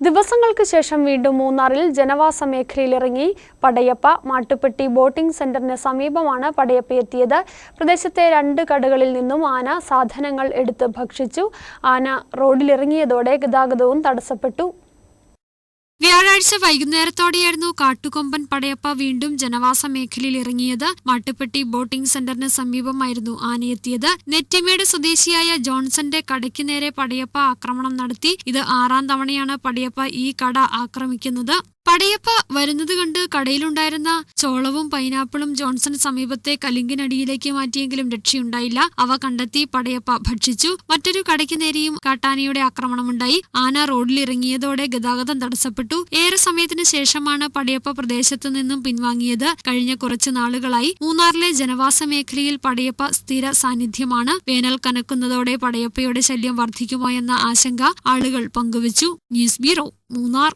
ദിവസങ്ങൾക്ക് ശേഷം വീണ്ടും മൂന്നാറിൽ ജനവാസ മേഖലയിലിറങ്ങി പടയപ്പ മാട്ടുപ്പെട്ടി ബോട്ടിംഗ് സെന്ററിന് സമീപമാണ് പടയപ്പ എത്തിയത്. പ്രദേശത്തെ രണ്ട് കടകളിൽ നിന്നും ആന സാധനങ്ങൾ എടുത്ത് ഭക്ഷിച്ചു. ആന റോഡിലിറങ്ങിയതോടെ ഗതാഗതവും തടസ്സപ്പെട്ടു. വ്യാഴാഴ്ച വൈകുന്നേരത്തോടെയായിരുന്നു കാട്ടുകൊമ്പൻ പടയപ്പ വീണ്ടും ജനവാസ മേഖലയിൽ ഇറങ്ങിയത്. മാട്ടുപ്പെട്ടി ബോട്ടിംഗ് സെന്ററിന് സമീപമായിരുന്നു ആനയെത്തിയത്. നെറ്റിമേട് സ്വദേശിയായ ജോൺസന്റെ കടയ്ക്ക് നേരെ പടയപ്പ ആക്രമണം നടത്തി. ഇത് ആറാം തവണയാണ് പടയപ്പ ഈ കട ആക്രമിക്കുന്നത്. പടയപ്പ വരുന്നത് കണ്ട് കടയിലുണ്ടായിരുന്ന ചോളവും പൈനാപ്പിളും ജോൺസൺ സമീപത്തെ കലിങ്കിനടിയിലേക്ക് മാറ്റിയെങ്കിലും രക്ഷയുണ്ടായില്ല. അവ കണ്ടെത്തി പടയപ്പ ഭക്ഷിച്ചു. മറ്റൊരു കടയ്ക്ക് നേരെയും കാട്ടാനയുടെ ആക്രമണമുണ്ടായി. ആന റോഡിലിറങ്ങിയതോടെ ഗതാഗതം തടസ്സപ്പെട്ടു. ഏറെ സമയത്തിന് ശേഷമാണ് പടയപ്പ പ്രദേശത്തു നിന്നും പിൻവാങ്ങിയത്. കഴിഞ്ഞ കുറച്ചു നാളുകളായി മൂന്നാറിലെ ജനവാസ മേഖലയിൽ പടയപ്പ സ്ഥിര സാന്നിധ്യമാണ്. വേനൽ കനക്കുന്നതോടെ പടയപ്പയുടെ ശല്യം വർദ്ധിക്കുമോ എന്ന ആശങ്ക ആളുകൾ പങ്കുവച്ചു. News bureau Munnar.